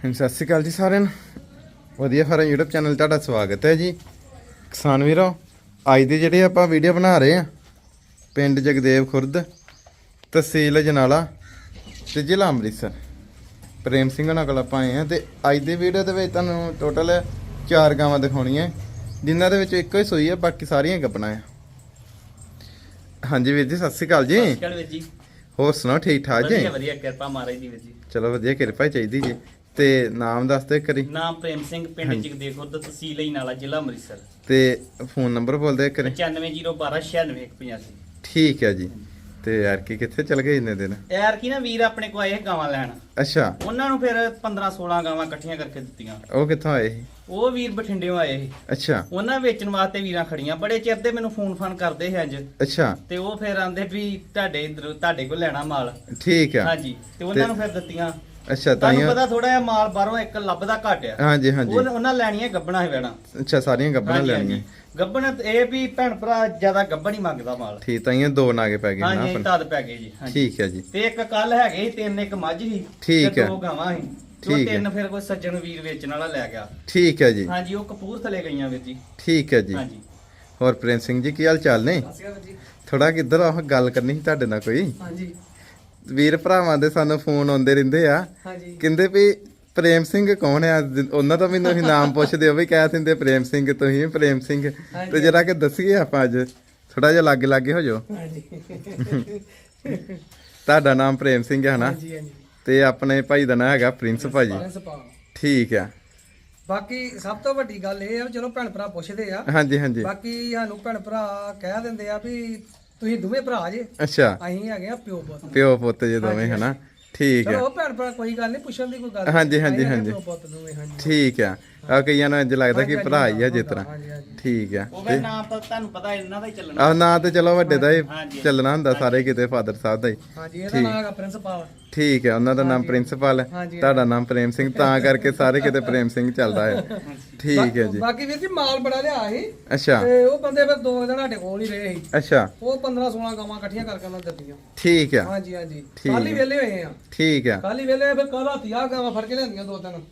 ਸਤਿ ਸ਼੍ਰੀ ਅਕਾਲ ਜੀ ਸਾਰਿਆਂ ਨੂੰ। ਵਧੀਆ ਫਾਰਮ YouTube ਚੈਨਲ ਤੁਹਾਡਾ ਸਵਾਗਤ ਹੈ ਜੀ। ਕਿਸਾਨ ਵੀਰੋ ਅੱਜ ਦੇ ਜਿਹੜੇ ਆਪਾਂ ਵੀਡੀਓ ਬਣਾ ਰਹੇ ਆ ਪਿੰਡ ਜਗਦੇਵ ਖੁਰਦ ਤਹਿਸੀਲ ਜਨਾਲਾ ਤੇ ਜ਼ਿਲ੍ਹਾ ਅੰਮ੍ਰਿਤਸਰ। ਪ੍ਰੇਮ ਸਿੰਘ ਨਾਲ ਕੋਲ ਆਪਾਂ ਆਏ ਆ ਤੇ ਅੱਜ ਦੀ ਵੀਡੀਓ ਦੇ ਵਿੱਚ ਤੁਹਾਨੂੰ ਟੋਟਲ ਚਾਰ ਗਾਵਾਂ ਦਿਖਾਉਣੀਆਂ ਜਿਨ੍ਹਾਂ ਦੇ ਵਿੱਚ ਇੱਕੋ ਹੀ ਸੂਈ ਹੈ ਬਾਕੀ ਸਾਰੀਆਂ ਗੱਪਣਾ ਆ ਹਾਂਜੀ ਵੀਰ ਜੀ ਸਤਿ ਸ਼੍ਰੀ ਅਕਾਲ ਜੀ। ਚਲ ਵੀਰ ਜੀ। ਹੋਰ ਸੁਣਾਓ ਠੀਕ ਠਾਕ ਜੀ? ਵਧੀਆ ਵਧੀਆ ਕਿਰਪਾ ਮਹਾਰਾਜ ਦੀ ਵੀਰ ਜੀ। ਚਲੋ ਵਧੀਆ ਕਿਰਪਾ ਹੀ ਚਾਹੀਦੀ ਜੀ। ਤੇ ਨਾਮ ਦੱਸ ਦਿਓ ਕਰੀ ਨਾਮ ਪ੍ਰੇਮ ਸਿੰਘ ਪਿੰਡ ਜਗਦੇਵ ਖੁਰਦ ਤਹਿਸੀਲ ਨਾਲਾ ਜ਼ਿਲ੍ਹਾ ਅੰਮ੍ਰਿਤਸਰ। ਤੇ ਫੋਨ ਨੰਬਰ ਬੋਲ ਦਿਓ ਕਰੀ 9501296185 ਠੀਕ ਹੈ ਜੀ। ਤੇ ਯਾਰ ਕੀ ਕਿੱਥੇ ਚਲ ਗਏ ਇੰਨੇ ਦਿਨ? ਯਾਰ ਕੀ ਨਾ ਵੀਰ ਆਪਣੇ ਕੋ ਆਏ ਗਾਵਾਂ ਲੈਣ। ਅੱਛਾ। ਉਹਨਾਂ ਨੂੰ ਫਿਰ 15 16 ਗਾਵਾਂ ਇਕੱਠੀਆਂ ਕਰਕੇ ਦਿੱਤੀਆਂ। ਉਹ ਕਿੱਥੋਂ ਆਏ ਸੀ? ਉਹ ਵੀਰ ਬਠਿੰਡਿਓਂ ਆਏ ਸੀ। ਅੱਛਾ। ਉਹਨਾਂ ਵੇਚਣ ਵਾਸਤੇ ਵੀਰਾਂ ਖੜੀਆਂ। ਬੜੇ ਚਿਰ ਦੇ ਮੈਨੂੰ ਫੋਨ ਫਾਨ ਕਰਦੇ ਸੀ ਅੱਜ। ਅੱਛਾ। ਤੇ ਉਹ ਫਿਰ ਆਂਦੇ ਵੀ ਤੁਹਾਡੇ ਇੱਧਰ ਤੁਹਾਡੇ ਕੋਲ ਲੈਣਾ ਮਾਲ। ਠੀਕ ਆ। ਹਾਂਜੀ। ਤੇ ਉਹਨਾਂ ਨੂੰ ਫਿਰ ਦਿੱਤੀਆਂ। ਅੱਛਾ ਤੁਹਾਨੂੰ ਤਾਈਆਂ ਪਤਾ ਥੋੜਾ ਜਿਹਾ ਮਾਲ ਬਾਹਰੋਂ ਇੱਕ ਲੱਭਦਾ ਘੱਟ ਆ। ਹਾਂਜੀ ਹਾਂਜੀ। ਉਹ ਉਹਨਾਂ ਲੈਣੀਆਂ ਗੱਬਣਾ ਹੈ ਵੇਣਾ ਅੱਛਾ ਸਾਰੀਆਂ ਗੱਬਣਾ ਲੈਣੀਆਂ। ਗੱਬਣ ਇਹ ਵੀ ਭੈਣ ਭਰਾ ਜ਼ਿਆਦਾ ਗੱਬਣ ਹੀ ਮੰਗਦਾ ਮਾਲ। ਠੀਕ ਤਾਈਆਂ ਦੋ ਨਾਗੇ ਪੈ ਗਏ ਨਾ ਹਾਂਜੀ ਤਦ ਪੈ ਗਏ ਜੀ ਹਾਂਜੀ। ਠੀਕ ਹੈ ਜੀ। ਤੇ ਇੱਕ ਕੱਲ ਹੈਗੇ ਸੀ ਤਿੰਨ ਇੱਕ ਮੱਝ ਸੀ। ਠੀਕ ਤੇ ਹੈ। ਦੋ ਗਾਵਾਂ ਸੀ। ਤੇ ਠੀਕ ਹੈ। ਤਿੰਨ ਫਿਰ ਕੋਈ ਸੱਜਣ ਵੀਰ ਵੇਚਣ ਵਾਲਾ ਲੈ ਗਿਆ। ਠੀਕ ਹੈ ਜੀ। ਹਾਂਜੀ ਉਹ ਕਪੂਰਥਲੇ ਗਈਆਂ ਵੀਰ ਜੀ। ਠੀਕ ਹੈ ਜੀ। ਹਾਂਜੀ। ਹੋਰ ਪ੍ਰਿੰਸ ਸਿੰਘ ਜੀ ਕੀ ਹਾਲ ਚਾਲ ਨੇ? ਜੀ। ਥੋੜਾ ਕਿੱਧਰ ਆਹ ਗੱਲ ਕਰਨੀ ਸੀ ਤੁਹਾਡੇ ਨਾਲ ਕੋਈ? ਹਾਂਜੀ। ਵੀਰ ਭਰਾਵਾਂ ਦੇ ਸਾਨੂੰ ਫੋਨ ਆਉਂਦੇ ਰਹਿੰਦੇ ਆ। ਹਾਂਜੀ। ਕਹਿੰਦੇ ਵੀ ਪ੍ਰੇਮ ਸਿੰਘ ਕੌਣ ਆ? ਉਹਨਾਂ ਦਾ ਮੈਨੂੰ ਹੀ ਨਾਮ ਪੁੱਛਦੇ ਹੋ ਵੀ ਕਹਿ ਦਿੰਦੇ ਪ੍ਰੇਮ ਸਿੰਘ ਤੁਸੀਂ ਪ੍ਰੇਮ ਸਿੰਘ। ਤੇ ਜਰਾ ਕਿ ਦੱਸੀਏ ਆਪਾਂ ਅੱਜ ਥੋੜਾ ਜਿਹਾ ਲਾਗੇ ਲਾਗੇ ਹੋ ਜਾਓ। ਹਾਂਜੀ। ਤੁਹਾਡਾ ਨਾਮ ਪ੍ਰੇਮ ਸਿੰਘ ਹੈ ਹਾਂਜੀ ਤੇ ਆਪਣੇ ਭਾਈ ਦਾ ਨਾਮ ਹੈਗਾ ਪ੍ਰਿੰਸ ਭਾਜੀ। ਠੀਕ ਆ। ਬਾਕੀ ਸਭ ਤੋਂ ਵੱਡੀ ਗੱਲ ਇਹ ਆ ਚਲੋ ਭੈਣ ਭਰਾ ਪੁੱਛਦੇ ਆ। ਹਾਂਜੀ ਹਾਂਜੀ। ਬਾਕੀ ਸਾਨੂੰ ਭੈਣ ਭਰਾ ਕਹਿ ਦਿੰਦੇ ਆ ਵੀ ਤੁਸੀਂ ਦੋਵੇਂ ਭਰਾ ਜੇ। ਅੱਛਾ। ਅਸੀਂ ਹੈਗੇ ਆ ਪਿਓ ਪੁੱਤ। ਪਿਓ ਪੁੱਤ ਜੇ ਦੋਵੇਂ ਹਨਾ? ਠੀਕ ਆ ਚਲੋ ਭੈਣ ਭਰਾ ਕੋਈ ਗੱਲ ਨਹੀਂ ਪੁੱਛਣ ਦੀ ਕੋਈ ਗੱਲ ਹਾਂਜੀ, ਨਹੀਂ। ਹਾਂਜੀ, ਹੈਗੇ ਹਾਂਜੀ। ਪਿਓ ਪੁੱਤ ਦੋਵੇਂ ਹਾਂਜੀ। ਠੀਕ ਆ ਆ ਕਈਆਂ ਨੂੰ ਇੰਜ ਲੱਗਦਾ ਕਿ ਭਰਾ ਹੀ ਆ ਹਾਂਜੀ ਠੀਕ ਆ। ਉਹ ਫਿਰ ਨਾਮ ਤਾਂ ਤੁਹਾਨੂੰ ਪਤਾ ਇਹਨਾਂ ਦਾ ਹੀ ਚੱਲਣਾ। ਆ ਨਾਂ ਤੇ ਚਲੋ ਵੱਡੇ ਦਾ ਹੀ। ਚੱਲਣਾ ਹੁੰਦਾ ਸਾਰੇ ਕਿਤੇ ਫਾਦਰ ਸਾਹਿਬ ਦਾ ਹੀ। ਹਾਂਜੀ ਇਹਦਾ ਨਾਮ ਹੈਗਾ ਪ੍ਰਿੰਸੀਪਲ। ਠੀਕ ਹੈ ਉਹਨਾਂ ਦਾ ਨਾਮ ਪ੍ਰਿੰਸੀਪਲ ਹੈ। ਤੁਹਾਡਾ ਨਾਮ ਪ੍ਰੇਮ ਸਿੰਘ ਤਾਂ ਕਰਕੇ ਸਾਰੇ ਕਿਤੇ ਪ੍ਰੇਮ ਸਿੰਘ ਚੱਲਦਾ ਹੈ। ਠੀਕ ਹੈ ਜੀ। ਬਾਕੀ ਵੀਰ ਜੀ ਮਾਲ ਬੜਾ ਲਿਆ ਸੀ। ਅੱਛਾ। ਤੇ ਉਹ ਬੰਦੇ ਫਿਰ ਦੋ ਦਿਨ ਸਾਡੇ ਕੋਲ ਹੀ ਰਹੇ ਸੀ। ਅੱਛਾ। ਉਹ 15 16 ਗਾਵਾਂ ਇਕੱਠੀਆਂ ਕਰਕੇ ਉਹਨਾਂ ਦਿੱਤੀਆਂ। ਠੀਕ ਹੈ। ਹਾਂਜੀ ਹਾਂਜੀ। ਕੱਲ ਹੀ ਹੈ। ਵੇਲੇ ਹੋਏ ਆ। ਠੀਕ ਹੈ। ਕੱਲ ਹੀ ਵੇਲੇ ਫਿਰ ਕੱਲ ਰਾਤੀ ਆ ਗਾਵਾਂ ਫੜ ਕੇ ਲਿਆਂਦੀਆਂ ਦੋ ਤਿੰਨ।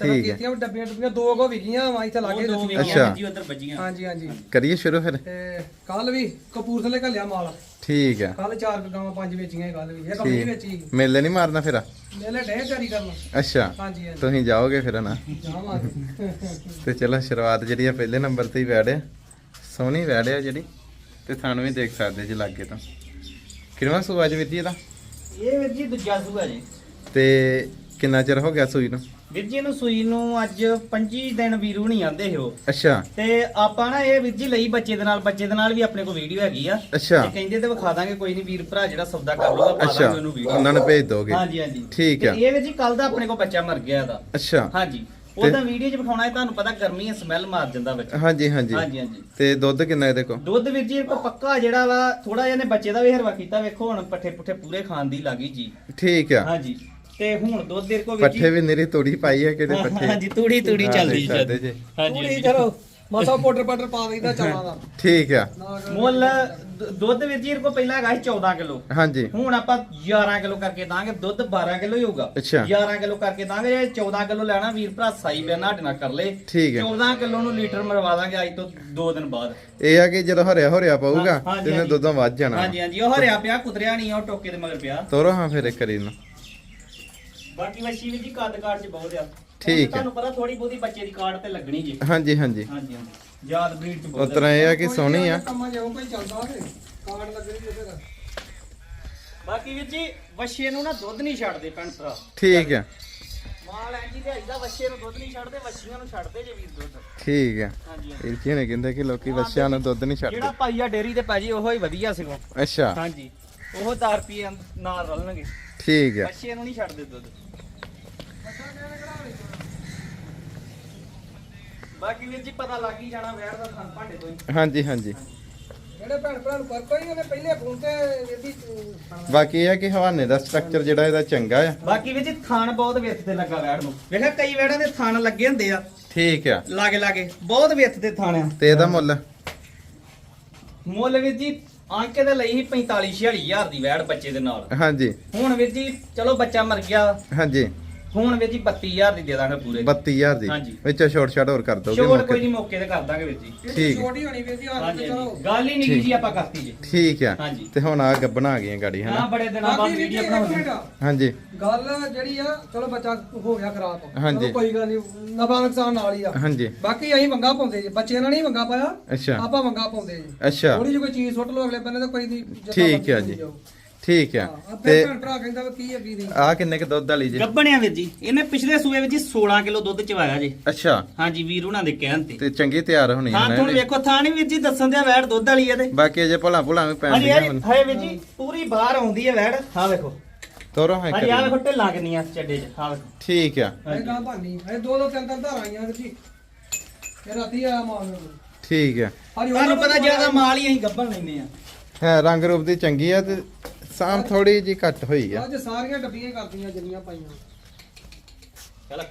ਚਲੋ ਠੀਕ ਹੈ। ਕੀਤੀਆਂ ਵੀ ਡੱਬੀਆਂ ਡੱਬੀਆਂ ਦੋ ਕੋ ਵਿਕੀਆਂ ਵਾ ਇੱਥੇ ਉਹ ਲਾਗੇ ਦੋ ਦਿੱਤੀਆਂ। ਅੱਛਾ। ਵੇਖੀਆਂ ਜੀ ਉਧਰ ਵੱਜੀਆਂ। ਹਾਂਜੀ ਹਾਂਜੀ। ਕਰੀਏ ਸ਼ੁਰੂ ਫਿਰ? ਤੇ ਕੱਲ ਵੀ ਕਪੂਰਥਲੇ ਘੱਲਿਆ ਮਾਲ। ਠੀਕ ਹੈ। ਕੱਲ ਚਾਰ ਕੁ ਗਾਵਾਂ ਪੰਜ ਵੇਚੀਆਂ ਕੱਲ ਵੀ। ਇਹ ਕੰਮ ਨਹੀਂ ਵੇਚੀ। ਮੇਲੇ ਨਹੀਂ ਮਾਰਨਾ ਫਿਰ? ਮੇਲੇ ਡੇ ਤਿਆਰੀ ਕਰਨ। ਅੱਛਾ। ਹਾਂਜੀ ਹਾਂਜੀ। ਤੁਸੀਂ ਜਾਓਗੇ ਫਿਰ ਨਾ ਜਾਵਾਂਗੇ। ਤੇ ਚਲੋ ਸ਼ੁਰੂਆਤ ਜਿਹੜੀ ਆ ਪਹਿਲੇ ਨੰਬਰ ਤੇ ਹੀ ਵੈੜਿਆ ਸੋਹਣੀ ਵੈੜਿਆ ਜਿਹੜੀ। ਤੇ ਤੁਹਾਨੂੰ ਵੀ ਦੇਖ ਸਕਦੇ ਜੀ ਲਾਗੇ ਤੋਂ। ਕਿੰਨਾ ਸੂਆ ਜੀ ਇਹਦਾ? ਇਹ ਵੀਰ ਜੀ ਦੂਜਾ ਸੂਆ ਜੀ। ਤੇ ਕਿੰਨਾ ਚਿਰ ਹੋ ਗਿਆ ਸੂਈ ਨੂੰ? ਵੀਰ ਜੀ ਨੂੰ ਸੂਈ ਨੂੰ ਅੱਜ 25 ਦਿਨ ਵੀਰੂ ਨਹੀਂ ਆਂਦੇ ਹੋ ਅੱਛਾ। ਤੇ ਆਪਾਂ ਨਾ ਇਹ ਵੀਰ ਜੀ ਲਈ ਬੱਚੇ ਦੇ ਨਾਲ ਬੱਚੇ ਦੇ ਨਾਲ ਵੀ ਆਪਣੇ ਕੋਲ ਵੀਡੀਓ ਹੈਗੀ ਆ। ਅੱਛਾ। ਤੇ ਕਹਿੰਦੇ ਤੇ ਵਿਖਾ ਦਾਂਗੇ ਕੋਈ ਨਹੀਂ ਵੀਰ ਭਰਾ ਜਿਹੜਾ ਸੌਦਾ ਕਰ ਲੂਗਾ ਪਾ ਦਾਂਗੇ ਉਹਨੂੰ ਵੀਡੀਓ। ਉਹਨਾਂ ਨੂੰ ਭੇਜ ਦੋਗੇ। ਹਾਂਜੀ ਹਾਂਜੀ। ਠੀਕ ਆ। ਇਹ ਵੀਰ ਜੀ ਕੱਲ ਦਾ ਆਪਣੇ ਕੋਲ ਬੱਚਾ ਮਰ ਗਿਆ ਇਹਦਾ। ਅੱਛਾ। ਹਾਂਜੀ। ਉਹਦਾ ਵੀਡੀਓ 'ਚ ਵਿਖਾਉਣਾ ਹੈ ਤੁਹਾਨੂੰ ਪਤਾ ਗਰਮੀ ਹੈ ਸਮੈਲ ਮਾਰ ਜਾਂਦਾ ਬੱਚਾ ਹਾਂਜੀ ਹਾਂਜੀ। ਹਾਂਜੀ ਹਾਂਜੀ। ਤੇ ਦੁੱਧ ਕਿੰਨਾ ਇਹਦੇ ਕੋਲ? ਦੁੱਧ ਵੀਰ ਜੀ ਕੋ ਪੱਕਾ ਜਿਹੜਾ ਵਾ ਥੋੜਾ ਜਿਹਾ ਨੇ ਬੱਚੇ ਦਾ ਵੀ ਹਰਵਾ ਕੀਤਾ ਵੇਖੋ ਹੁਣ ਪੱਠੇ ਪੁੱਠੇ ਪੂਰੇ ਖਾਣ ਦੀ ਲੱਗੀ ਜੀ। ਠੀਕ ਆ। ਹਾਂਜੀ। ਤੇ ਹੁਣ ਦੁੱਧ ਦੇ ਕੋ ਜੀ। ਪੱਠੇ ਵੀ ਨਿਰੀ ਤੋੜੀ ਪਾਈ ਹੈ ਕਿਹੜੇ ਪੱਠੇ? ਹਾਂਜੀ ਤੂੜੀ ਤੂੜੀ ਚੱਲਦੀ ਜੀ ਜੀ। ਹਾਂਜੀ। ਚਲੋ ਮਸਾ ਪਾਊਡਰ ਪਾਊਡਰ ਪਾ ਦਈਦਾ ਚਾਵਾਂ ਦਾ। ਠੀਕ ਆ। ਮੁੱਲ ਦੁੱਧ ਵੀਰ ਜੀ ਕੋ ਪਹਿਲਾਂ ਹੈਗਾ ਸੀ 14 ਕਿਲੋ। ਹਾਂਜੀ। ਹੁਣ ਆਪਾਂ 11 ਕਿਲੋ ਕਰਕੇ ਦਾਂਗੇ ਦੁੱਧ 12 ਕਿਲੋ ਹੀ ਹੋਊਗਾ। ਅੱਛਾ। 11 ਕਿਲੋ ਕਰਕੇ ਦਾਂਗੇ ਜੇ 14 ਕਿਲੋ ਲੈਣਾ ਵੀਰ ਭਰਾ ਸਾਈ ਬਿਆ ਨਾਟ ਨਾ ਕਰ ਲੇ। ਠੀਕ ਹੈ 14 ਕਿਲੋ ਨੂੰ ਲੀਟਰ ਮਰਵਾ ਦਾਂਗੇ ਅੱਜ ਤੋਂ 2 ਦਿਨ ਬਾਅਦ। ਇਹ ਆ ਕਿ ਜਦੋਂ ਹਰਿਆ ਹਰਿਆ ਪਾਊਗਾ ਤੇ। ਦੁੱਧੋਂ ਵੱਧ ਜਾਣਾ। ਹਾਂਜੀ ਹਾਂਜੀ ਉਹ ਹਰਿਆ ਪਿਆ ਕੁਤਰਿਆ ਨਹੀਂ ਉਹ ਟੋਕੇ ਦੇ ਮਗਰ ਪਿਆ। ਤੋਰੋ ਹਾਂ ਫਿਰ ਇੱਕ ਕਰੀ ਨੂੰ ਬਾਕੀ ਵੀਰ ਜੀ ਕੱਦ ਕਾਠ ਚ ਬਹੁਤ ਆ। ਠੀਕ ਹੈ। ਤੁਹਾਨੂੰ ਪਤਾ ਥੋੜੀ ਬਹੁਤੀ ਬੱਚੇ ਦੀ ਕਾਰਡ ਤੇ ਲੱਗਣੀ ਜੀ। ਹਾਂਜੀ ਹਾਂਜੀ। ਹਾਂਜੀ ਹਾਂਜੀ। ਯਾਦ ਬਰੀਡ ਚ ਬਹੁਤ ਉਤਰਾ ਇਹ ਆ ਕਿ ਸੋਹਣੀ ਆ। ਕੰਮਾਂ ਜਿਉਂ ਕੋਈ ਚੱਲਦਾ ਤੇ ਕਾਰਡ ਲੱਗਣੀ ਤੇ। ਫਿਰ ਬਾਕੀ ਵੀਰ ਜੀ ਵਛੇ ਨੂੰ ਨਾ ਦੁੱਧ ਨਹੀਂ ਛੱਡਦੇ ਭੈਣ ਭਰਾ। ਠੀਕ ਆ ਮਾਲ ਐਂ ਜੀ ਲਿਆਈਦਾ ਵਛੇ ਨੂੰ ਦੁੱਧ ਨਹੀਂ ਛੱਡਦੇ ਵਛੀਆਂ ਨੂੰ ਛੱਡਦੇ ਜੇ ਵੀਰ ਦੁੱਧ। ਠੀਕ ਆ ਹਾਂਜੀ ਇਹ ਕੀ ਨੇ ਕਹਿੰਦੇ ਕਿ ਲੋਕੀ ਬੱਚਿਆਂ ਨੂੰ ਦੁੱਧ ਨਹੀਂ ਜਿਹੜਾ ਛੱਡਦੇ। ਪਾਈਆ ਡੇਰੀ ਤੇ ਭਾਜੀ ਉਹੋ ਹੀ ਵਧੀਆ ਸੀਗਾ। ਅੱਛਾ। ਹਾਂਜੀ। ਉਹ 10 ਰੁਪਏ ਨਾਲ ਰਲਣਗੇ। ਠੀਕ ਆ ਬੱਚੇ ਨੂੰ ਨਹੀਂ ਛੱਡਦੇ ਦੁੱਧ। ਬਾਕੀ ਵੀਰ ਜੀ ਪਤਾ ਲੱਗ ਹੀ ਜਾਣਾ ਵੈਰ ਦਾ ਖਾਨ ਭਾਂਡੇ ਤੋਂ ਹੀ ਹਾਂਜੀ ਹਾਂਜੀ। ਜਿਹੜੇ ਭੈਣ ਭਰਾ ਨੂੰ ਪਰ ਕੋਈ ਉਹਨੇ ਪਹਿਲੇ ਫੋਨ ਤੇ ਇਹਦੀ ਬਾਕੀ ਇਹ ਆ ਕਿ ਹਵਾਨੇ ਦਾ ਸਟਰਕਚਰ ਜਿਹੜਾ ਇਹਦਾ ਚੰਗਾ ਆ। ਬਾਕੀ ਵੀਰ ਜੀ ਥਾਨ ਬਹੁਤ ਵਿੱਥ ਤੇ ਲੱਗਾ ਵੈੜ ਨੂੰ। ਵੇਖਿਆ ਕਈ ਵੈੜਾਂ ਦੇ ਥਾਨ ਲੱਗੇ ਹੁੰਦੇ ਆ। ਠੀਕ ਆ। ਲਾਗੇ ਲਾਗੇ ਬਹੁਤ ਵਿੱਥ ਦੇ ਥਾਨ ਆ। ਤੇ ਇਹਦਾ ਮੁੱਲ? ਮੁੱਲ ਵੀਰ ਜੀ ਆਂਕੇ ਦੇ ਲਈ ਸੀ 45 46000 ਦੀ ਵੈੜ ਬੱਚੇ ਦੇ ਨਾਲ। ਹਾਂਜੀ। ਹੁਣ ਵੀਰ ਜੀ ਚਲੋ ਬੱਚਾ ਮਰ ਗਿਆ। ਹਾਂਜੀ। ਹੁਣ ਵੀਰ ਜੀ 32000 ਦੀ ਦੇ ਦਾਂਗੇ ਪੂਰੇ। 32000 ਦੀ। ਹਾਂਜੀ। ਵਿੱਚ ਛੋਟ ਛਾਟ ਹੋਰ ਕਰ ਦੋਗੇ ਮੌਕੇ ਕੋਈ? ਨਹੀਂ ਮੌਕੇ ਤੇ ਕਰ ਦਾਂਗੇ ਵੀਰ ਜੀ। ਠੀਕ। ਛੋਟੀ ਹੋਣੀ ਵੀਰ ਜੀ ਹੱਥ ਹਾਂਜੀ ਤੇ ਚਲੋ। ਹਾਂਜੀ। ਗੱਲ ਹੀ ਨਹੀਂ। ਜੀ ਆਪਾਂ ਕਰਤੀ ਜੀ। ਠੀਕ ਆ। ਹਾਂਜੀ। ਤੇ ਹੁਣ ਆ ਗੱਬਣਾ ਆ ਗਈਆਂ ਗਾੜੀ ਹਾਂ ਹਨਾ ਬੜੇ ਦਿਨਾਂ ਬਾਅਦ ਬਾਕੀ ਵੀਡੀਓ ਇੱਕ ਬਣਾਉਂਦੇ। ਮਿੰਟ। ਹਾਂਜੀ। ਗੱਲ ਜਿਹੜੀ ਆ ਚਲੋ ਬੱਚਾ ਹੋ ਗਿਆ ਖਰਾਬ। ਹਾਂਜੀ। ਚਲੋ ਕੋਈ ਗੱਲ ਨਹੀਂ ਨਫਾ ਨੁਕਸਾਨ ਨਾਲ ਹੀ ਆ। ਹਾਂਜੀ। ਬਾਕੀ ਅਸੀਂ ਵੰਗਾ ਪਾਉਂਦੇ ਜੀ ਬੱਚੇ ਨਾਲ ਨਹੀਂ ਵੰਗਾ ਪਾਇਆ। ਅੱਛਾ। ਆਪਾਂ ਵੰਗਾ ਪਾਉਂਦੇ ਜੀ। ਅੱਛਾ। ਥੋੜੀ ਜਿਹੀ ਕੋਈ ਚੀਜ਼ ਸੁੱਟ ਲਓ ਅਗਲੇ ਬੰਨੇ ਤਾਂ ਕੋਈ ਨਹੀਂ ਜਿੱਦਾਂ ਠੀਕ ਮਰਜ਼ੀ ਆ ਜੀ। ਜਾਓ। ਠੀਕ ਆ। ਹਾਂ ਤੇ ਤੇ ਭੈਣ ਭਰਾ ਕਹਿੰਦਾ ਵੀ ਕੀ ਹੈ ਕੀ ਨਹੀਂ। ਆ ਕਿੰਨੇ ਕ ਦੁੱਧ ਵਾਲੀ ਜੀ? ਗੱਬਣਿਆ ਵੀਰ ਜੀ ਇਹਨੇ ਪਿਛਲੇ ਸੂਏ ਵਿੱਚ ਜੀ 16 ਕਿਲੋ ਦੁੱਧ ਚਵਾਇਆ ਜੀ। ਅੱਛਾ। ਹਾਂਜੀ ਵੀਰ ਉਹਨਾਂ ਦੇ ਕਹਿਣ ਤੇ। ਤੇ ਚੰਗੀ ਤਿਆਰ ਹੋਣੀ ਹਾਂ ਹੈ ਤੁਹਾਨੂੰ ਵੇਖੋ ਥਾਂ ਨੀ ਵੀਰ ਜੀ ਦੱਸਣ ਦਿਆ ਵੈੜ ਦੁੱਧ ਵਾਲੀ ਇਹਦੇ ਬਾਕੀ ਅਜੇ ਭਲਾ ਭੁਲਾ ਵੀ ਹਾਂਜੀ ਪੈਣਦੀਆਂ ਇਹ ਹੁਣ ਹਾਏ ਵੀਰ ਜੀ ਪੂਰੀ ਬਾਹਰ ਆਉਂਦੀ ਹੈ ਵੈੜ। ਹਾਂ ਵੇਖੋ। ਤੋਰੋ ਹਾਂ ਹਾਂਜੀ ਆ ਵੇਖੋ ਢਿੱਲਾਂ ਕਿੰਨੀਆਂ ਚੱਡੇ 'ਚ। ਹਾਂ ਵੇਖੋ। ਠੀਕ ਆ। ਇਹ ਗਾਂ ਭਾਨੀ ਇਹ ਦੋ ਦੋ ਤਿੰਨ ਤਿੰਨ ਧਾਰਾਂ ਆਈਆਂ ਜੀ। ਇਹ ਰਾਤੀ ਆ ਮਾਲ ਨੂੰ। ਠੀਕ ਆ। ਹਾਂਜੀ ਤੁਹਾਨੂੰ ਪਤਾ ਜ਼ਿਆਦਾ ਮਾਲ ਹੀ ਅਸੀਂ ਗੱਬਣ ਲੈਨੇ ਆ। ਹੈ ਰੰਗ ਰੂਪ ਦੀ ਚੰਗੀ ਆ ਤੇ ਸਾਮ ਥੋੜੀ ਜੀ ਘੱਟ ਹੋਈ ਆ। ਅੱਜ ਸਾਰੀਆਂ ਡੱਬੀਆਂ ਕਰਦੀਆਂ ਜਿੰਨੀਆਂ ਪਾਈਆਂ। ਚੱਲ।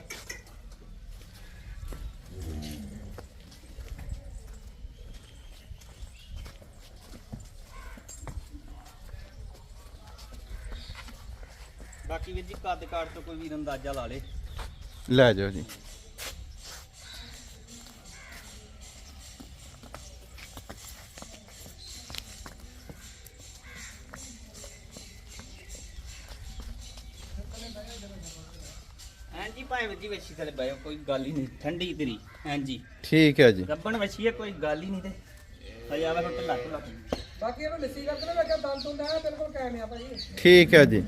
ਬਾਕੀ ਵੀਰ ਜੀ ਕੱਦ ਕਾਟ ਤੋਂ ਕੋਈ ਵੀਰ ਅੰਦਾਜ਼ਾ ਲਾ ਲੇ। ਲੈ ਜਾਓ ਜੀ। ਹਾਂਜੀ ਭਾਵੇਂ ਵੀਰ ਜੀ ਵੇਚੀ ਥਲੇ ਬਾਇਓ ਕੋਈ ਗੱਲ ਹੀ ਨਹੀਂ ਠੰਡੀ ਤੇਰੀ ਹਾਂਜੀ। ਠੀਕ ਹੈ ਜੀ। ਗੱਬਣ ਵਛੀ ਹੈ ਕੋਈ ਗੱਲ ਹੀ ਨਹੀਂ ਤੇ। ਹਜੇ ਆਵੇ ਹੁਣ ਢਿੱਲਾ ਢਿੱਲਾ। ਬਾਕੀ ਇਹਨੂੰ ਲੱਸੀ ਕਰਕੇ ਨਾ ਲੱਗਿਆ ਦੰਦ ਤੋਂ ਲੈ ਬਿਲਕੁਲ ਕਾਇਮ ਆ ਭਾਜੀ ਠੀਕ ਹੈ ਜੀ।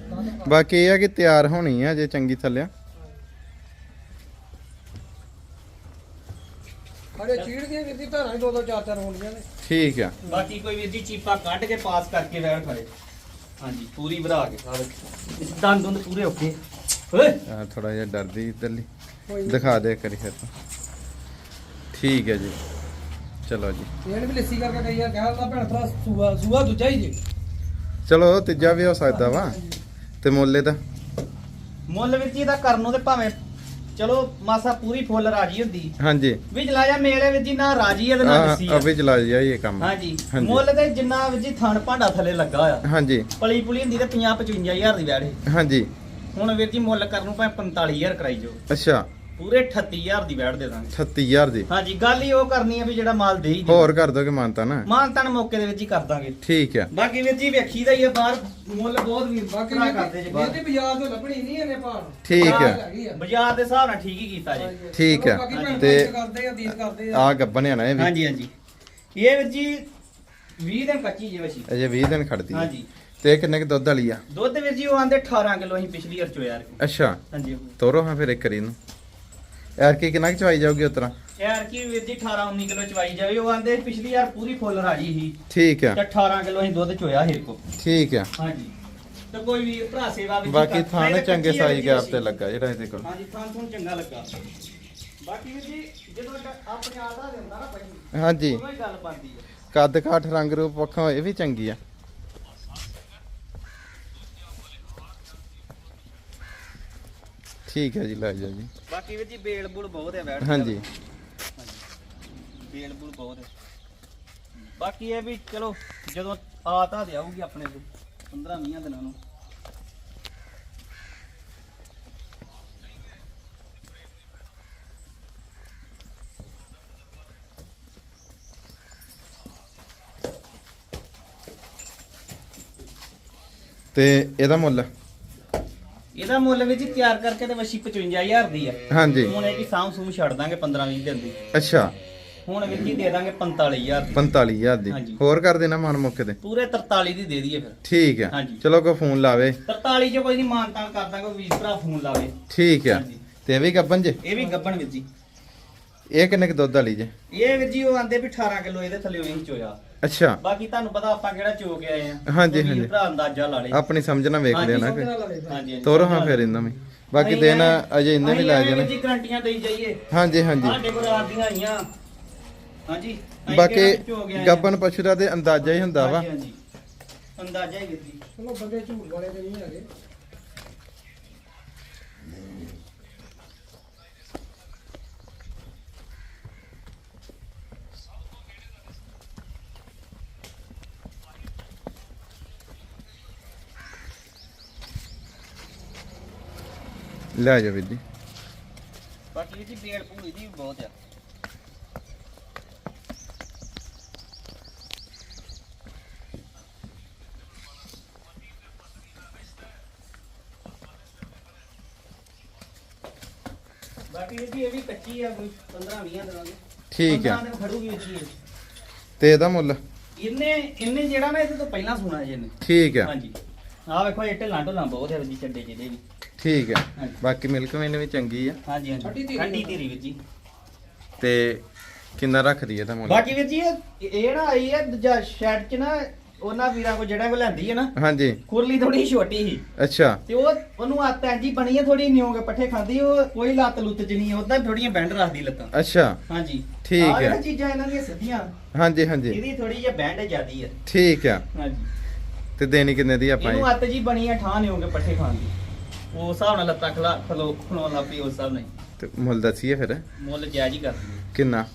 ਬਾਕੀ ਇਹ ਆ ਕਿ ਤਿਆਰ ਹੋਣੀ ਆ ਜੇ ਚੰਗੀ ਥੱਲਿਆ ਅਰੇ ਚੀੜ ਦੀਆਂ ਵੀਰ ਦੀ ਧਾਰਾਂ ਹੀ ਦੋ ਦੋ ਚਾਰ ਚਾਰ ਹੋਣੀਆਂ ਨੇ। ਠੀਕ ਆ। ਬਾਕੀ ਕੋਈ ਵੀਰ ਜੀ ਚੀਪਾ ਕੱਢ ਕੇ ਪਾਸ ਕਰਕੇ ਵੈਣ ਖੜੇ। ਹਾਂਜੀ ਪੂਰੀ ਭਰਾ ਕੇ ਸਾਰੇ। ਦੰਦ ਦੁੰਦ ਪੂਰੇ ਓਕੇ ਓਏ। ਥੋੜਾ ਜਿਹਾ ਡਰਦੀ ਇਧਰਲੀ। ਨੀ। ਦਿਖਾ ਦੇ ਕਰੀ ਫਿਰ ਤੋਂ। ਠੀਕ ਹੈ ਜੀ। ਚਲੋ ਜੀ। ਇਹਨੇ ਵੀ ਲੱਸੀ ਕਰਕੇ ਕਈ ਆ ਕਹਿੰਦਾ ਭੈਣ ਭਰਾ ਸੂਆ ਸੂਆ ਦੂਜਾ ਹੀ ਜੀ। ਚਲੋ ਤੀਜਾ ਵੀ ਹੋ ਸਕਦਾ ਵਾ। ਤੇ ਮੁੱਲੇ ਦਾ ਮੁੱਲ ਵੀਰ ਜੀ ਦਾ ਕਰਨ ਨੂੰ ਤੇ ਭਾਵੇਂ ਚਲੋ ਮਾਸਾ ਪੂਰੀ ਫੁੱਲ ਰਾਜੀ ਹੁੰਦੀ। ਹਾਂਜੀ। ਵੀ ਜਲਾਇਆ ਮੇਲੇ ਵਿੱਚ ਜੀ ਨਾ ਰਾਜੀ ਇਹਦੇ ਨਾਲ ਆ ਦੱਸੀ ਆ ਅਭੀ ਚਲਾ ਜੀ ਇਹ ਕੰਮ। ਹਾਂਜੀ। ਮੁੱਲ ਤੇ ਜਿੰਨਾ ਜੀ ਥਣ ਭਾਂਡਾ ਥੱਲੇ ਲੱਗਾ ਆ। ਹਾਂਜੀ। ਪਲੀ ਪੁਲੀ ਹੁੰਦੀ ਤੇ 50 55000 ਦੀ ਵੈੜੇ ਹਾਂਜੀ। ਹੁਣ ਵੀਰ ਜੀ ਮੁੱਲ ਕਰਨ ਨੂੰ ਭਾਵੇਂ 45000 ਕਰਾਈ ਜੋ ਅੱਛਾ। ਪੂਰੇ 38000 ਦੀ ਵੈੜ ਦੇ ਦਾਂਗੇ। 36000 ਦੀ। ਹਾਂਜੀ ਗੱਲ ਹੀ ਉਹ ਕਰਨੀ ਆ ਵੀ ਜਿਹੜਾ ਮਾਲ ਦੇ ਹੀ ਦੇ ਹੋਰ ਕਰ ਦੋਗੇ ਮਾਨਤਾ ਨਾ। ਮਾਨ ਤਨ ਮੌਕੇ ਦੇ ਵਿੱਚ ਹੀ ਕਰ ਦਾਂਗੇ। ਠੀਕ ਆ। ਬਾਕੀ ਵੀਰ ਜੀ ਵੇਖੀਦਾ ਹੀ ਆ ਬਾਹਰ ਮੁੱਲ ਬਹੁਤ ਵੀਰ ਬਾਕੀ ਭਰਾ ਕਰਦੇ ਜੇ ਬਾਹਰ। ਬਾਜ਼ਾਰ ਤੋਂ ਲੱਭਣੀ ਨਹੀਂ ਇਹਨੇ ਭਾਣ ਠੀਕ ਆ। ਬਾਜ਼ਾਰ ਦੇ ਹਿਸਾਬ ਨਾਲ ਠੀਕ ਹੀ ਕੀਤਾ ਜੀ। ਠੀਕ ਆ। ਤੇ- ਭਰਾ ਕਰਦੇ ਆ ਦੀਨ ਕਰਦੇ ਆ। ਆ ਗੱਬਨ ਆ ਨਾ ਇਹ ਵੀ। ਹਾਂਜੀ ਹਾਂਜੀ। ਇਹ ਵੀਰ ਜੀ 20 ਦਿਨ ਕੱਚੀ ਜੇ। ਵਸੀ ਅਜੇ 20 ਦਿਨ ਖੜਦੀ ਹਾਂਜੀ। ਤੇ ਇਹ ਕਿੰਨੇ ਕ ਦੁੱਧ ਵਾਲੀ ਆ? ਦੁੱਧ ਵੀਰ ਜੀ ਉਹ ਆਂਦੇ 18 ਕਿਲੋ ਅਸੀਂ ਪਿਛਲੀ ਵਾਰ ਚੋਇਆ ਯਾਰ ਅੱਛਾ। ਹਾਂਜੀ। ਤੋਰੋ ਹਾਂ ਫਿਰ ਇੱਕ ਕਰੀ ਨੂੰ ਯਾਰ ਕੀ ਕਿੰਨਾ ਕੁ ਚਵਾਈ ਜਾਊਗੀ ਉਤਰਾ ਯਾਰ ਕੀ ਵੀਰ ਜੀ 18 19 ਕਿਲੋ ਚਵਾਈ ਜਾਵੇ। ਉਹ ਆਂਦੇ ਪਿਛਲੀ ਵਾਰ ਪੂਰੀ ਫੁੱਲ ਰਾਜੀ ਸੀ। ਠੀਕ ਆ। ਤੇ 18 ਕਿਲੋ ਅਸੀਂ ਦੁੱਧ ਚੋਇਆ ਹੇਰ ਕੋ ਠੀਕ ਆ। ਹਾਂਜੀ। ਤੇ ਕੋਈ ਵੀ ਭਰਾ ਸੇਵਾ ਵਿੱਚ ਬਾਕੀ ਥਾਣੇ ਚੰਗੇ ਆ ਸਾਈ ਗੈਪ। ਤੇ ਲੱਗਾ ਜਿਹੜਾ ਇਹਦੇ ਕੋਲ। ਹਾਂਜੀ ਥਾਂ ਤੁਹਾਨੂੰ ਚੰਗਾ ਲੱਗਾ। ਬਾਕੀ ਵੀਰ ਜੀ ਜਦੋਂ ਆਪਣੇ ਆਦਾ ਦੇ ਹੁੰਦਾ ਨਾ ਭਾਈ ਹਾਂਜੀ। ਹੀ ਗੱਲ ਬਣਦੀ ਹੈ ਕੱਦ ਕਾਠ ਰੰਗ ਰੂਪ ਪੱਖੋਂ ਇਹ ਵੀ ਚੰਗੀ ਆ। ਠੀਕ ਹੈ ਜੀ ਲੈ ਜਾਓ ਜੀ। ਬਾਕੀ ਵੀਰ ਜੀ ਬੇਲ ਬੁਲ ਬਹੁਤ ਹੈ ਬੈਠ ਹਾਂਜੀ। ਬੇਲ ਬੁਲ ਬਹੁਤ ਹੈ। ਬਾਕੀ ਇਹ ਵੀ ਚਲੋ ਜਦੋਂ ਆਤਾ ਦੇ ਆਊਗੀ ਆਪਣੇ ਕੋਲ 15 20 ਦਿਨਾਂ ਨੂੰ। ਤੇ ਇਹਦਾ ਮੁੱਲ? ਇਹਦਾ ਮੁੱਲ ਵੀ ਜੀ ਤਿਆਰ ਕਰਕੇ ਤੇ ਵਸ਼ੀ 55000 ਦੀ ਆ। ਹਾਂਜੀ। ਹੁਣ ਇਹ ਕੀ ਸਾਂਭ ਸੂਮ ਛੱਡ ਦਾਂਗੇ 15 20 ਦਿਨ ਦੀ। ਅੱਛਾ। ਹੁਣ ਵੀਰ ਜੀ ਦੇ ਦਾਂਗੇ 45000 ਦੀ। 45000 ਦੀ। ਹਾਂਜੀ। ਹੋਰ ਕਰ ਦੇਣਾ ਮਨ ਮੌਕੇ ਤੇ? ਪੂਰੇ 43 ਦੀ ਦੇ ਦਈਏ ਫਿਰ। ਠੀਕ ਆ। ਹਾਂਜੀ। ਚਲੋ ਕੋ ਫੋਨ ਲਾਵੇ। 43 ਚ ਕੋਈ ਨਹੀਂ ਮਾਨਤਾਨ ਕਰ ਦਾਂਗੇ ਵੀਰ ਭਰਾ ਫੋਨ ਲਾਵੇ। ਠੀਕ ਆ। ਹਾਂਜੀ। ਤੇ ਇਹ ਵੀ ਗੱਬਨ ਜੇ? ਇਹ ਵੀ ਗੱਬਣ ਵੀਰ ਜੀ। ਇਹ ਕਿੰਨੇ ਕ ਦੁੱਧ ਵਾਲੀ ਜੇ? ਇਹ ਵੀਰ ਜੀ ਉਹ ਆਂਦੇ ਵੀ 18 ਕਿਲੋ ਇਹਦੇ ਥੱਲੇ ਉਹੀ ਚੋਇਆ। ਅੱਛਾ। ਬਾਕੀ ਤੁਹਾਨੂੰ ਪਤਾ ਆਪਾਂ ਕਿਹੜਾ ਚੋ ਕੇ ਆਏ ਆ। ਹਾਂਜੀ, ਹਾਂਜੀ। ਭਰਾ ਅੰਦਾਜ਼ਾ ਲਾ ਲੇ ਆਪਣੀ ਸਮਝ ਨਾਲ ਵੇਖ ਹਾਂਜੀ, ਲਿਆ ਨਾ ਸਮਝ ਕਿ। ਹਾਂਜੀ ਤੋਰੋ ਹਾਂ ਫਿਰ ਇਹਨਾਂ ਵੀ। ਬਾਕੀ ਅਸੀਂ ਦਿਨ ਐਵੇਂ- ਅਜੇ ਇੰਨੇ ਵੀ ਅਸੀਂ ਲੈ ਐਵੇਂ ਜਾਣੇ। ਜੀ ਗਰੰਟੀਆਂ ਦੇਈ ਜਾਈਏ। ਹਾਂਜੀ ਹਾਂਜੀ। ਸਾਡੇ ਕੋਲ ਰਾਤ ਦੀਆਂ ਆਈਆਂ। ਹਾਂਜੀ ਅਸੀਂ ਬਾਕੀ ਕਿਹੜਾ ਚੋ ਕੇ ਆਏ ਆ। ਗੱਬਨ ਪਸ਼ੂ ਦਾ ਤੇ ਅੰਦਾਜ਼ਾ ਹੀ ਹੁੰਦਾ ਵਾ। ਹਾਂਜੀ, ਹਾਂਜੀ। ਅੰਦਾਜ਼ਾ ਹੀ ਜੀ। ਚਲੋ ਬੰਦੇ ਝੂਠ ਵਾਲੇ ਤੇ ਨਹੀਂ ਹੈਗੇ। ਲੈ ਜਾ ਵੀਰ ਜੀ। ਬਾਕੀ ਇਹਦੀ ਪੇੜ ਪੂਰੀ ਦੀ ਵੀ ਬਹੁਤ ਆ। ਬਾਕੀ ਇਹਦੀ ਇਹ ਵੀ ਕੱਚੀ ਆ ਕੋਈ 15 20 ਦਿਨਾਂ ਦੀ। ਠੀਕ ਆ। 15 ਦਿਨ ਖੜੂਗੀ ਉੱਚੀ ਇਹ। ਤੇ ਇਹਦਾ ਮੁੱਲ? ਇਹਨੇ ਇਹਨੇ ਜਿਹੜਾ ਨਾ ਇਹਦੇ ਤੋਂ ਪਹਿਲਾਂ ਸੁਣਾ ਜੀ ਇਹਨੇ। ਠੀਕ ਆ। ਹਾਂਜੀ। ਆਹ ਵੇਖੋ ਇਹ ਢਿੱਲਾਂ ਢੁੱਲਾਂ ਬਹੁਤ ਹੈ ਜੀ ਚੱਡੇ ਜਿਹਦੇ ਵੀ। ਠੀਕ ਆ ਹਾਂਜੀ। ਬਾਕੀ ਮਿਲਕ ਮੈਨ ਵੀ ਚੰਗੀ ਆ। ਹਾਂਜੀ ਹਾਂਜੀ। ਠੰਡੀ ਧੀਰੀ ਵੀਰ ਜੀ। ਤੇ ਕਿੰਨਾ ਰੱਖਦੀ ਇਹਦਾ ਮੁੱਲ? ਬਾਕੀ ਵੀਰ ਜੀ ਇਹ ਇਹ ਨਾ ਆਈ ਹੈ ਦੂਜਾ ਸ਼ੈਡ ਚ ਨਾ ਉਹਨਾਂ ਵੀਰਾਂ ਕੋ ਜਿਹੜਾ ਕੋ ਲੈਂਦੀ ਹੈ ਨਾ ਹਾਂਜੀ। ਕੁਰਲੀ ਥੋੜੀ ਛੋਟੀ ਸੀ। ਅੱਛਾ। ਤੇ ਉਹ ਉਹਨੂੰ ਆਤ ਜੀ ਬਣੀ ਹੈ ਥੋੜੀ ਨਿਉ ਕੇ ਪੱਠੇ ਖਾਂਦੀ ਉਹ ਕੋਈ ਲੱਤ ਲੁੱਤ ਚ ਨਹੀਂ ਉਹਦਾ ਥੋੜੀਆਂ ਬੈਂਡ ਰੱਖਦੀ ਲੱਤਾਂ। ਅੱਛਾ। ਹਾਂਜੀ। ਠੀਕ ਆਹ ਹੈ। ਜਿਹੜੀਆਂ ਚੀਜ਼ਾਂ ਇਹਨਾਂ ਦੀਆਂ ਸਿੱਧੀਆਂ ਹਾਂਜੀ ਹਾਂਜੀ। ਇਹਦੀ ਥੋੜੀ ਜਿਹੀ ਬੈਂਡ ਜ਼ਿਆਦੀ ਹੈ ਠੀਕ ਆ। ਹਾਂਜੀ। ਤੇ ਦੇਣੀ ਕਿੰਨੇ ਦੀ ਆਪਾਂ ਇਹਨੂੰ ਇਹ? ਅੱਤ ਜੀ ਬਣੀ ਹੈ ਠਾਹ ਨਿਉ ਕੇ ਪੱਠੇ ਖਾਂਦੀ ਉਹ ਹਿਸਾਬ ਨਾਲ ਲੱਤਾਂ ਖਲਾ ਖਲੋ ਖਲੋਣ ਲੱਗ ਪਈ ਉਸ ਹਿਸਾਬ ਨਾਲ ਹੀ। ਤੇ ਮੁੱਲ ਦੱਸੀਏ ਫਿਰ? ਮੁੱਲ ਜਾਇਜ਼ ਹੀ ਕਰਦੀ ਹੈ ਕਿੰਨਾ?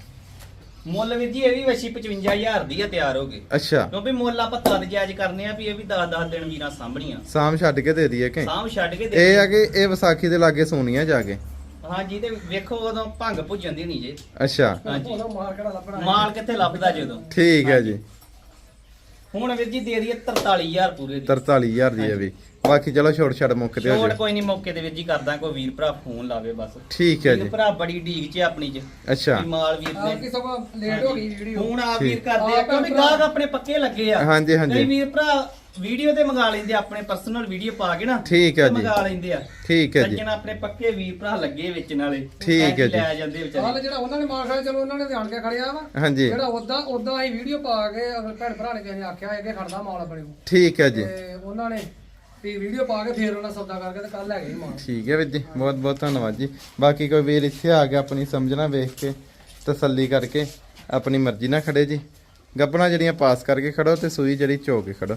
ਮੁੱਲ ਵੀਰ ਜੀ ਇਹ ਵੀ ਵਸ਼ੀ 55000 ਦੀ ਆ ਤਿਆਰ ਹੋ ਗਏ ਅੱਛਾ। ਕਿਉਂਕਿ ਮੁੱਲ ਆਪਾਂ ਤਦ ਜਾਇਜ਼ ਕਰਨੇ ਆ ਵੀ ਇਹ ਵੀ 10-10 ਦਿਨ ਵੀਰਾਂ ਸਾਂਭਣੀਆਂ। ਸਾਮ ਛੱਡ ਕੇ ਦੇ ਦਈਏ ਕਿ? ਸਾਂਭ ਛੱਡ ਕੇ ਦੇ ਇਹ ਆ ਕਿ ਇਹ ਵਿਸਾਖੀ ਦੇ ਲਾਗੇ ਸੋਨੀਆਂ ਜਾ ਕੇ। ਹਾਂਜੀ ਤੇ ਵੇਖੋ ਉਦੋਂ ਭੰਗ ਭੁੱਜਣ ਦੀ ਨਹੀਂ ਜੇ। ਅੱਛਾ। ਹਾਂਜੀ। ਉਹਦਾ ਮਾਲ ਕਿਹੜਾ ਲੱਭਣਾ? ਮਾਲ ਕਿੱਥੇ ਲੱਭਦਾ ਜਦੋਂ? ਠੀਕ ਹੈ ਜੀ। ਹੁਣ ਵੀਰ ਜੀ ਦੇ ਦਈਏ 43000 ਪੂਰੇ ਦੀ। 43000 ਦੀ ਹੈ ਵੀ। ਬਾਕੀ ਚਲੋ ਛੋਟ ਛੱਡ ਮੁੱਕਦੇ ਹੋ ਛੋੜ ਜੀ ਕੋਈ ਨਹੀਂ ਮੌਕੇ ਦੇ ਵੀਰ ਜੀ ਕਰਦਾ ਕੋਈ ਵੀਰ ਭਰਾ ਫੋਨ ਲਾਵੇ ਬਸ। ਠੀਕ ਹੈ ਵੀਰ ਜੀ। ਭਰਾ ਬੜੀ ਢੀਕ ਚ ਆ ਆਪਣੀ ਚ। ਅੱਛਾ। ਮਾਲ ਵੀਰ ਆ ਨੇ ਕਿ ਸਭ ਲੇਟ ਹੋ ਗਈ ਵੀਡੀਓ ਫੋਨ ਆਪ ਠੀਕ। ਵੀਰ ਕਰਦੇ ਆ ਕਿਉਂਕਿ ਗਾਹਕ ਆਪਣੇ ਪੱਕੇ ਲੱਗੇ ਆ। ਹਾਂਜੀ, ਹਾਂਜੀ। ਕਈ ਵੀਰ ਭਰਾ ਵੀਡੀਓ ਤੇ ਮੰਗਾ ਲੈਂਦੇ ਆ, ਆਪਣੇ ਪਰਸਨਲ ਵੀਡੀਓ ਪਾ ਕੇ ਨਾ ਠੀਕ ਹੈ ਤੇ ਜੀ। ਮੰਗਾ ਲੈਂਦੇ ਆ। ਠੀਕ ਹੈ ਜੀ। ਸੱਜਣ ਆਪਣੇ ਪੱਕੇ ਵੀਰ ਭਰਾ ਲੱਗੇ ਵਿੱਚ ਨਾਲੇ। ਠੀਕ ਹੈ ਜੀ। ਲੈ ਜਾਂਦੇ ਹਾਲ ਵਿਚਾਰੇ ਜਿਹੜਾ ਉਹਨਾਂ ਨੇ ਖਾਇਆ ਚਲੋ ਉਹਨਾਂ ਨੇ ਧਿਆਨ ਕੇ ਖੜਿਆ ਵਾ। ਹਾਂਜੀ। ਜਿਹੜਾ ਉਦਾਂ ਉਦਾਂ ਅਸੀਂ ਵੀਡੀਓ ਪਾ ਕੇ ਅਗਰ ਭੈਣ ਭਰਾ ਨੇ ਕਿਸੇ ਨੇ ਆਖਿਆ ਅੱਗੇ ਖੜਦਾ ਮਾਲ ਆਪਣੇ ਕੋਲ। ਠੀਕ ਹੈ ਜੀ। ਤੇ ਉਹਨਾਂ ਨੇ ਵੀ ਵੀਡੀਓ ਪਾ ਕੇ ਫੇਰ ਉਹਨਾਂ ਸੌਦਾ ਕਰਕੇ ਤੇ ਕੱਲ ਲੈ ਗਏ ਮਾਲ। ਠੀਕ ਹੈ ਵੀਰ ਜੀ। ਬਹੁਤ ਬਹੁਤ ਧੰਨਵਾਦ ਜੀ। ਬਾਕੀ ਕੋਈ ਵੀਰ ਇੱਥੇ ਆ ਕੇ ਆਪਣੀ ਸਮਝਣਾ ਵੇਖ ਕੇ ਤਸੱਲੀ ਕਰਕੇ ਆਪਣੀ ਮਰਜ਼ੀ ਨਾਲ ਖੜੇ ਜੀ। ਗੱਪਣਾ ਜਿਹੜੀਆਂ ਪਾਸ ਕਰਕੇ ਖੜੋ ਤੇ ਸੂਈ ਜਿਹੜੀ ਝੋ ਕੇ ਖੜੋ